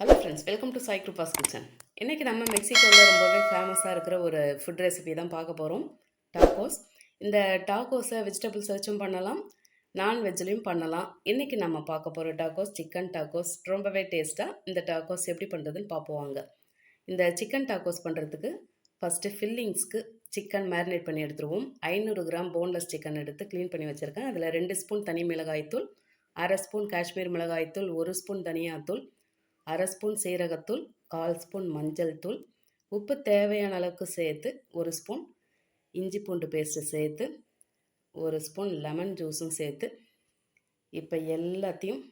Hello friends welcome to Sai Kripa's kitchen இன்றைக்கி நம்ம மெக்சிகோவில் ரொம்பவே ஃபேமஸாக இருக்கிற ஒரு ஃபுட் ரெசிபி தான் பார்க்க போகிறோம் டாக்கோஸ் இந்த டாக்கோஸை வெஜிடபிள்ஸ் வச்சும் பண்ணலாம் நான்வெஜ்லேயும் பண்ணலாம். இன்றைக்கி நம்ம பார்க்க போகிற டாக்கோஸ் சிக்கன் டாக்கோஸ் ரொம்பவே டேஸ்ட்டாக இந்த டாக்கோஸ் எப்படி பண்ணுறதுன்னு பார்ப்போம் இந்த சிக்கன் டாக்கோஸ் பண்ணுறதுக்கு ஃபஸ்ட்டு ஃபில்லிங்ஸ்க்கு சிக்கன் மேரினேட் பண்ணி எடுத்துருவோம். ஐநூறு கிராம் போன்லெஸ் சிக்கன் எடுத்து க்ளீன் பண்ணி வச்சுருக்கேன். அதில் ரெண்டு ஸ்பூன் தனி மிளகாய்த்தூள் அரை ஸ்பூன் காஷ்மீர் மிளகாய்த்தூள் ஒரு ஸ்பூன் தனியாத்தூள் அரை ஸ்பூன் சீரகத்தூள் கால் ஸ்பூன் மஞ்சள் தூள் உப்பு தேவையான அளவுக்கு சேர்த்து ஒரு ஸ்பூன் இஞ்சி பூண்டு பேஸ்ட்டு சேர்த்து ஒரு ஸ்பூன் லெமன் ஜூஸும் சேர்த்து இப்போ எல்லாத்தையும்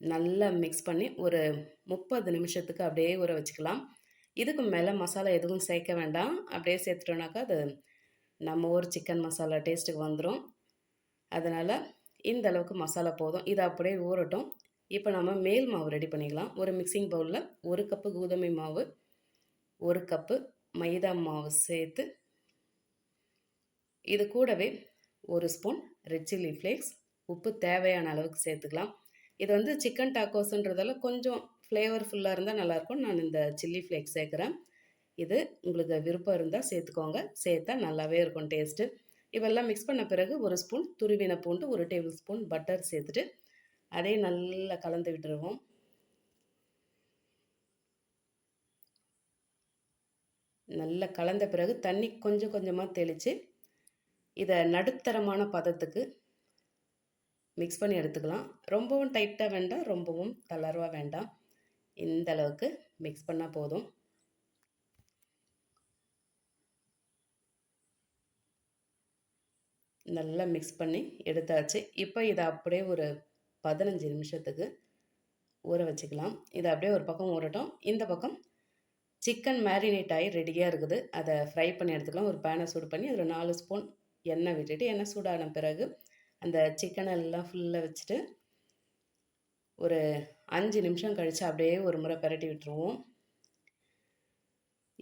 நல்லா மிக்ஸ் பண்ணி ஒரு முப்பது நிமிஷத்துக்கு அப்படியே ஊற வச்சுக்கலாம். இதுக்கு மேலே மசாலா எதுவும் சேர்க்க வேண்டாம். அப்படியே சேர்த்துட்டோன்னாக்கா அது நம்ம ஊர் சிக்கன் மசாலா டேஸ்ட்டுக்கு வந்துடும் அதனால் இந்த அளவுக்கு மசாலா போதும். இதை அப்படியே ஊறட்டும். இப்போ நம்ம மேல் மாவு ரெடி பண்ணிக்கலாம். ஒரு மிக்சிங் பவுலில் ஒரு கப்பு கோதுமை மாவு ஒரு கப்பு மைதா மாவு சேர்த்து இது கூடவே ஒரு ஸ்பூன் ரெட் சில்லி ஃப்ளேக்ஸ் உப்பு தேவையான அளவுக்கு சேர்த்துக்கலாம். இது வந்து சிக்கன் டாக்கோஸ்ன்றதால கொஞ்சம் ஃப்ளேவர்ஃபுல்லாக இருந்தால் நல்லாயிருக்கும். நான் இந்த சில்லி ஃப்ளேக்ஸ் சேர்க்குறேன். இது உங்களுக்கு விருப்பம் இருந்தால் சேர்த்துக்கோங்க. சேர்த்தா நல்லாவே இருக்கும் டேஸ்ட்டு இவெல்லாம் மிக்ஸ் பண்ண பிறகு ஒரு ஸ்பூன் துருவின பூண்டு ஒரு டேபிள் ஸ்பூன் பட்டர் சேர்த்துட்டு அதையும் நல்லா கலந்து விட்டுருவோம். நல்லா கலந்த பிறகு தண்ணி கொஞ்சம் கொஞ்சமாக தெளித்து இதை நடுத்தரமான பதத்துக்கு மிக்ஸ் பண்ணி எடுத்துக்கலாம். ரொம்பவும் டைட்டாக வேண்டாம் ரொம்பவும் தளர்வாக வேண்டாம் இந்த அளவுக்கு மிக்ஸ் பண்ணால் போதும். நல்லா மிக்ஸ் பண்ணி எடுத்தாச்சு. இப்போ இதை அப்படியே ஒரு பதினஞ்சு நிமிஷத்துக்கு ஊற வச்சுக்கலாம். இதை அப்படியே ஒரு பக்கம் ஊறட்டும். இந்த பக்கம் சிக்கன் மேரினேட் ஆகி ரெடியாக இருக்குது. அதை ஃப்ரை பண்ணி எடுத்துக்கலாம். ஒரு பேனை சூடு பண்ணி அதில் நாலு ஸ்பூன் எண்ணெய் விட்டுட்டு எண்ணெய் சூடான பிறகு அந்த சிக்கனை எல்லாம் ஃபுல்லாக வச்சுட்டு ஒரு அஞ்சு நிமிஷம் கழித்து அப்படியே ஒரு முறை பரட்டி விட்டுருவோம்.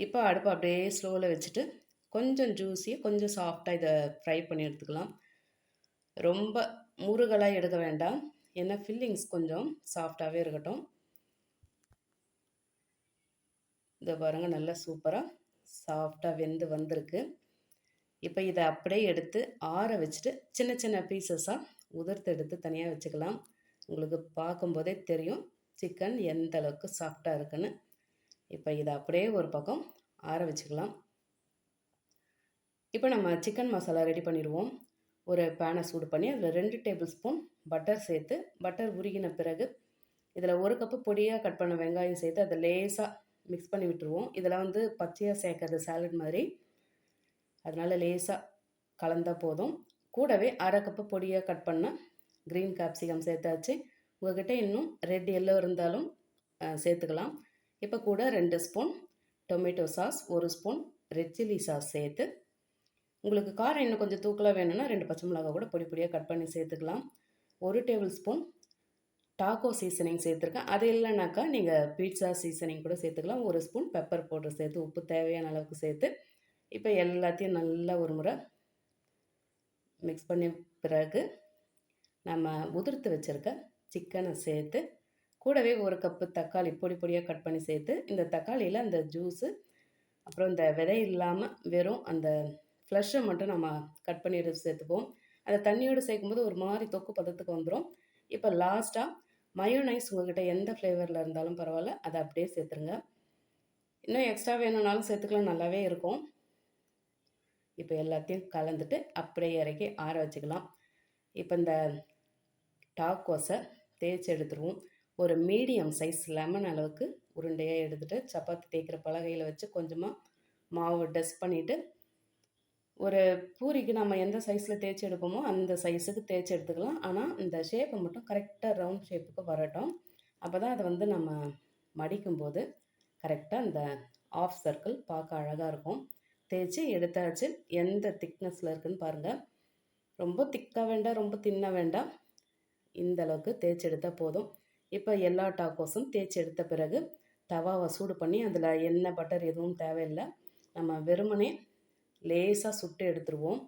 இப்போ அடுப்பு அப்படியே ஸ்லோவில் வச்சுட்டு கொஞ்சம் ஜூஸி கொஞ்சம் சாஃப்டாக இதை ஃப்ரை பண்ணி எடுத்துக்கலாம். ரொம்ப முருகலாக எடுக்க வேண்டாம். ஏன்னா ஃபில்லிங்ஸ் கொஞ்சம் சாஃப்டாகவே இருக்கட்டும். இதை பாருங்கள் நல்லா சூப்பராக சாஃப்டாக வெந்து வந்திருக்கு. இப்போ இதை அப்படியே எடுத்து ஆற வச்சுட்டு சின்ன சின்ன பீசஸாக உதிர்த்து எடுத்து தனியாக வச்சுக்கலாம். உங்களுக்கு பார்க்கும்போதே தெரியும் சிக்கன் எந்த அளவுக்கு சாஃப்டாக இருக்குன்னு. இப்போ இதை அப்படியே ஒரு பக்கம் ஆற வச்சுக்கலாம். இப்போ நம்ம சிக்கன் மசாலா ரெடி பண்ணிடுவோம். ஒரு பேனை சூடு பண்ணி அதில் ரெண்டு டேபிள் ஸ்பூன் பட்டர் சேர்த்து பட்டர் உருகின பிறகு இதில் ஒரு கப்பு பொடியாக கட் பண்ண வெங்காயம் சேர்த்து அதை லேசாக மிக்ஸ் பண்ணி விட்டுருவோம். இதெல்லாம் வந்து பச்சையாக சேர்க்கறது சாலட் மாதிரி. அதனால் லேசாக கலந்தால் போதும். கூடவே அரை கப்பு பொடியாக கட் பண்ண க்ரீன் கேப்சிகம் சேர்த்தாச்சு. உங்கள்கிட்ட இன்னும் ரெட் எல்லோ இருந்தாலும் சேர்த்துக்கலாம். இப்போ கூட ரெண்டு ஸ்பூன் டொமேட்டோ சாஸ் ஒரு ஸ்பூன் ரெட் சில்லி சாஸ் சேர்த்து உங்களுக்கு காரம் இன்னும் கொஞ்சம் தூக்கலாக வேணும்னா ரெண்டு பச்சை மிளகா கூட பொடி பொடியாக கட் பண்ணி சேர்த்துக்கலாம். ஒரு டேபிள் ஸ்பூன் டாக்கோ சீசனிங் சேர்த்துருக்கேன். அது இல்லைனாக்கா நீங்கள் பீட்சா சீசனிங் கூட சேர்த்துக்கலாம். ஒரு ஸ்பூன் பெப்பர் பவுடர் சேர்த்து உப்பு தேவையான அளவுக்கு சேர்த்து இப்போ எல்லாத்தையும் நல்லா ஒரு முறை மிக்ஸ் பண்ணி பிறகு நம்ம உதிர்த்து வச்சுருக்க சிக்கனை சேர்த்து கூடவே ஒரு கப்பு தக்காளி பொடி பொடியாக கட் பண்ணி சேர்த்து இந்த தக்காளியில் அந்த ஜூஸு அப்புறம் இந்த விதை இல்லாமல் வெறும் அந்த ஃப்ளஷ்ஷை மட்டும் நம்ம கட் பண்ணி எடுத்து சேர்த்துப்போம். அதை தண்ணியோடு சேர்க்கும்போது ஒரு மாதிரி தொக்கு பதத்துக்கு வந்துடும் இப்போ லாஸ்ட்டாக மயோனைஸ் உங்கள்கிட்ட எந்த ஃப்ளேவரில் இருந்தாலும் பரவாயில்ல அதை அப்படியே சேர்த்துருங்க. இன்னும் எக்ஸ்ட்ரா வேணும்னாலும் சேர்த்துக்கலாம் நல்லாவே இருக்கும். இப்போ எல்லாத்தையும் கலந்துட்டு அப்படியே இறக்கி ஆற வச்சுக்கலாம். இப்போ இந்த டாக்கோஸை தேய்ச்சி எடுத்துருவோம். ஒரு மீடியம் சைஸ் லெமன் அளவுக்கு உருண்டையாக எடுத்துகிட்டு சப்பாத்தி தேய்க்கிற பலகையில் வச்சு கொஞ்சமாக மாவு டஸ்ட் பண்ணிவிட்டு ஒரு பூரிக்கு நம்ம எந்த சைஸில் தேய்ச்சி எடுப்போமோ அந்த சைஸுக்கு தேய்ச்சி எடுத்துக்கலாம். ஆனால் இந்த ஷேப்பை மட்டும் கரெக்டாக ரவுண்ட் ஷேப்புக்கு வரட்டும். அப்போ தான் அதை வந்து நம்ம மடிக்கும்போது கரெக்டாக இந்த ஆஃப் சர்க்கிள் பார்க்க அழகாக இருக்கும். தேய்ச்சி எடுத்தாச்சு. எந்த திக்னஸில் இருக்குதுன்னு பாருங்கள் ரொம்ப திக்காக வேண்டாம் ரொம்ப தின்ன வேண்டாம். இந்த அளவுக்கு தேய்ச்சி எடுத்தால் போதும். இப்போ எல்லா டாக்கோஸும் தேய்ச்சி எடுத்த பிறகு தவாவை சூடு பண்ணி அதில் எண்ணெய் பட்டர் எதுவும் தேவையில்லை. நம்ம வெறுமனே லேசாக சுட்டு எடுத்துருவோம்.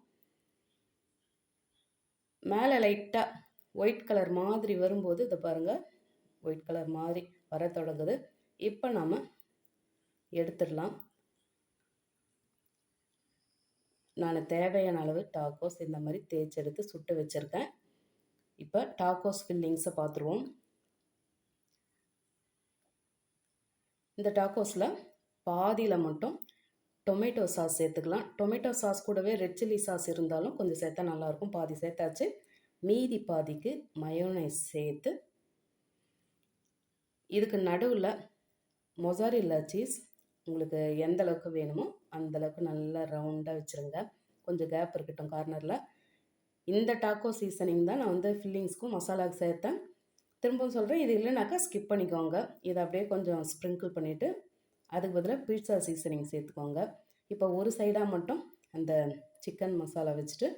மேலே லைட்டாக ஒயிட் கலர் மாதிரி வரும்போது இதை பாருங்கள் ஒயிட் கலர் மாதிரி வர தொடங்குது. இப்போ நாம் எடுத்துடலாம். நான் தேவையான அளவு டாக்கோஸ் இந்த மாதிரி தேய்ச்செடுத்து சுட்டு வச்சுருக்கேன். இப்போ டாக்கோஸ் ஃபில்லிங்ஸை பார்த்துருவோம் இந்த டாக்கோஸில் பாதியில் மட்டும் டொமேட்டோ சாஸ் சேர்த்துக்கலாம். டொமேட்டோ சாஸ் கூடவே ரெட் சில்லி சாஸ் இருந்தாலும் கொஞ்சம் சேர்த்தா நல்லாயிருக்கும். பாதி சேர்த்தாச்சு. மீதி பாதிக்கு மயோனைஸ் சேர்த்து இதுக்கு நடுவில் மொசாரில்லா சீஸ். உங்களுக்கு எந்த அளவுக்கு வேணுமோ அந்த அளவுக்கு நல்லா ரவுண்டாக வச்சுருங்க. கொஞ்சம் கேப் இருக்கட்டும் கார்னரில் இந்த டாக்கோ சீசனிங் தான் நான் வந்து ஃபில்லிங்ஸ்க்கும் மசாலாவுக்கு சேர்த்தேன். திரும்பவும் சொல்கிறேன் இது இல்லைனாக்கா ஸ்கிப் பண்ணிக்கோங்க. இதை அப்படியே கொஞ்சம் ஸ்ப்ரிங்கிள் பண்ணிவிட்டு அதுக்கு பதிலாக பீட்சா சீசனிங் சேர்த்துக்கோங்க. இப்போ ஒரு சைடாக மட்டும் அந்த சிக்கன் மசாலா வச்சுட்டு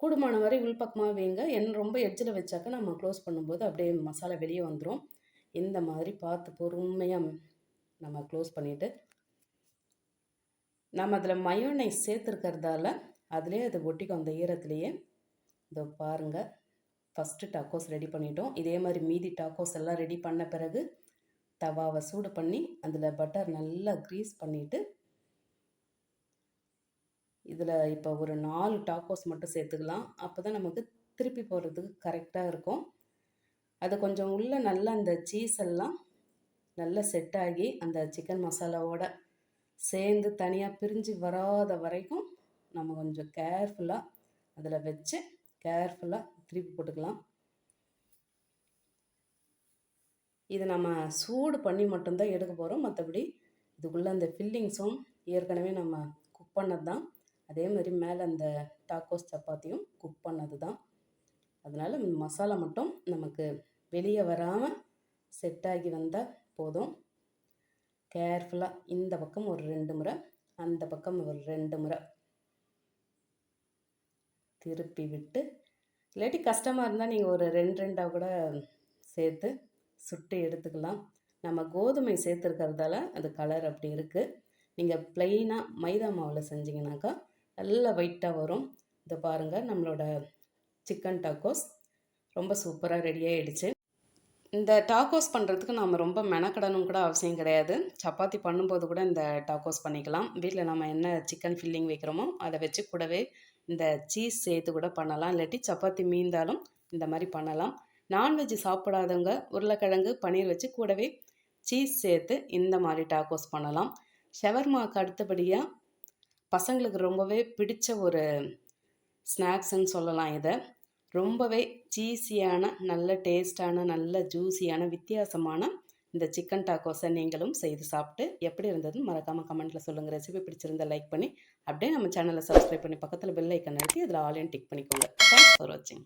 கூடுமான வரை உள்பக்கமாக வைங்க. என் ரொம்ப எட்ஜில் வச்சாக்கா நம்ம க்ளோஸ் பண்ணும்போது அப்படியே மசாலா வெளியே வந்துடும் இந்த மாதிரி பார்த்து பொறுமையாக நம்ம க்ளோஸ் பண்ணிவிட்டு நம்ம அதில் மயோனைஸ் சேர்த்துருக்கிறதால அதிலே அது ஒட்டிக்கும் அந்த ஈரத்துலேயே. இதோ பாருங்கள் ஃபஸ்ட்டு டாக்கோஸ் ரெடி பண்ணிட்டோம். இதே மாதிரி மீதி டாக்கோஸ் எல்லாம் ரெடி பண்ண பிறகு தவாவை சூடு பண்ணி அதில் பட்டர் நல்லா க்ரீஸ் பண்ணிவிட்டு இதில் இப்போ ஒரு நாலு டாக்கோஸ் மட்டும் சேர்த்துக்கலாம். அப்போ தான் நமக்கு திருப்பி போடுறதுக்கு கரெக்டாக இருக்கும். அது கொஞ்சம் உள்ளே நல்லா அந்த சீஸ் எல்லாம் நல்லா செட் ஆகி அந்த சிக்கன் மசாலாவோட சேர்ந்து தனியாக பிரிஞ்சு வராத வரைக்கும் நம்ம கொஞ்சம் கேர்ஃபுல்லாக அதில் வச்சு கேர்ஃபுல்லாக திருப்பி போட்டுக்கலாம். இது நம்ம சூடு பண்ணி மட்டும்தான் எடுக்க போகிறோம் மற்றபடி இதுக்குள்ளே அந்த ஃபில்லிங்ஸும் ஏற்கனவே நம்ம குக் பண்ணது தான் அதே மாதிரி மேலே அந்த டாக்கோஸ் சப்பாத்தியும் குக் பண்ணது தான் அதனால் மசாலா மட்டும் நமக்கு வெளியே வராமல் செட் ஆகி வந்தால் போதும். கேர்ஃபுல்லாக இந்த பக்கம் ஒரு ரெண்டு முறை அந்த பக்கம் ஒரு ரெண்டு முறை. திருப்பி விட்டு இல்லாட்டி கஷ்டமாக இருந்தால் நீங்கள் ஒரு ரெண்டு ரெண்டாக கூட சேர்த்து சுட்டு எடுத்துக்கலாம். நம்ம கோதுமை சேர்த்துருக்கிறதால அது கலர் அப்படி இருக்குது நீங்கள் ப்ளைனாக மைதா மாவில் செஞ்சிங்கனாக்கா நல்லா ஒயிட்டாக வரும். இதை பாருங்கள் நம்மளோட சிக்கன் டாக்கோஸ் ரொம்ப சூப்பராக ரெடி ஆகிடுச்சு இந்த டாக்கோஸ் பண்ணுறதுக்கு நம்ம ரொம்ப மெனக்கடணும் கூட அவசியம் கிடையாது. சப்பாத்தி பண்ணும்போது கூட இந்த டாக்கோஸ் பண்ணிக்கலாம். வீட்டில் நம்ம என்ன சிக்கன் ஃபில்லிங் வைக்கிறோமோ அதை வச்சு கூடவே இந்த சீஸ் சேர்த்து கூட பண்ணலாம். இல்லாட்டி சப்பாத்தி மீந்தாலும் இந்த மாதிரி பண்ணலாம். நான்வெஜ் சாப்பிடாதவங்க உருளைக்கிழங்கு பன்னீர் வச்சு கூடவே சீஸ் சேர்த்து இந்த மாதிரி டாக்கோஸ் பண்ணலாம். ஷவர்மாவுக்கு அடுத்தபடியாக பசங்களுக்கு ரொம்பவே பிடிச்ச ஒரு ஸ்நாக்ஸ்ன்னு சொல்லலாம் இதை. ரொம்பவே சீஸியான நல்ல டேஸ்டான நல்ல ஜூஸியான வித்தியாசமான இந்த சிக்கன் டாக்கோஸை நீங்களும் செய்து சாப்பிட்டு எப்படி இருந்ததுன்னு மறக்காமல் கமெண்ட்டில் சொல்லுங்கள் ரெசிபி பிடிச்சிருந்தா லைக் பண்ணி அப்படியே நம்ம சேனலை சப்ஸ்கிரைப் பண்ணி பக்கத்தில் பெல் ஐக்கன் அழுத்தி அதில் ஆலையும் டிக் பண்ணிக்கோங்க. தேங்க்ஸ் ஃபார் வாட்சிங்